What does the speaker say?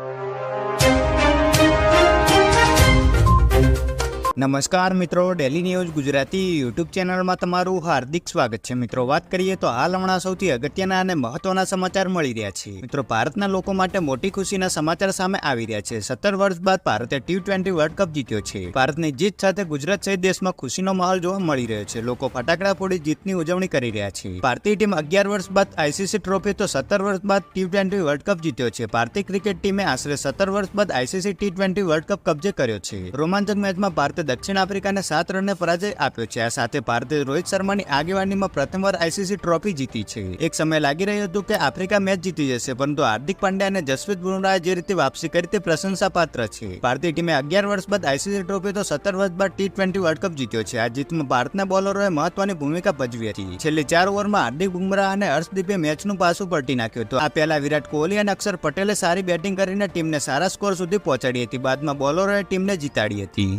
you. નમસ્કાર મિત્રો daily news Gujarati YouTube ચેનલમાં તમારું હાર્દિક સ્વાગત છે. મિત્રો, વાત કરીએ તો હાલ હમણાં સૌથી અગત્યના અને મહત્વના સમાચાર મળી રહ્યા છે. મિત્રો, ભારતના લોકો માટે મોટી ખુશીના સમાચાર સામે આવી રહ્યા છે. સત્તર વર્ષ બાદ ભારતે ટી ટ્વેન્ટી વર્લ્ડ કપ જીત્યો છે. ભારતની જીત સાથે ગુજરાત સહિત દેશમાં ખુશીનો માહોલ જોવા મળી રહ્યો છે. લોકો ફટાકડા ફોડી જીતની ઉજવણી કરી રહ્યા છે. ભારતીય ટીમ અગિયાર વર્ષ બાદ આઈસીસી ટ્રોફી તો સત્તર વર્ષ બાદ ટી ટ્વેન્ટી વર્લ્ડ કપ જીત્યો છે. ભારતીય ક્રિકેટ ટીમે આશરે સત્તર વર્ષ બાદ ICC T twenty world cup કબજે કર્યો છે. રોમાંચક મેચમાં ભારતે દક્ષિણ આફ્રિકાને સાત રનને પરાજય આપ્યો છે. આ સાથે ભારતે રોહિત શર્માની આગેવાનીમાં પ્રથમવાર આઈસીસી ટ્રોફી જીતી છે. એક સમય લાગી રહ્યું હતું કે આફ્રિકા મેચ જીતી જશે, પરંતુ હાર્દિક પાંડ્યા અને જસપ્રીત બુમરાહે જે રીતે વાપસી કરી તે પ્રશંસાપાત્ર છે. ભારતીય ટીમે અગિયાર વર્ષ બાદ આઈસીસી ટ્રોફી તો સત્તર વર્ષ બાદ ટી ટ્વેન્ટી વર્લ્ડ કપ જીત્યો છે. આ જીતમાં ભારતના બોલરોએ મહત્વની ભૂમિકા ભજવી હતી. છેલ્લી ચાર ઓવરમાં હાર્દિક બુમરાહ અને હર્ષદીપે મેચનું પાસું પલટી નાખ્યું હતું. આ પહેલા વિરાટ કોહલી અને અક્ષર પટેલે સારી બેટિંગ કરીને ટીમને સારા સ્કોર સુધી પહોંચાડી હતી. બાદમાં બોલરોએ ટીમને જીતાડી હતી.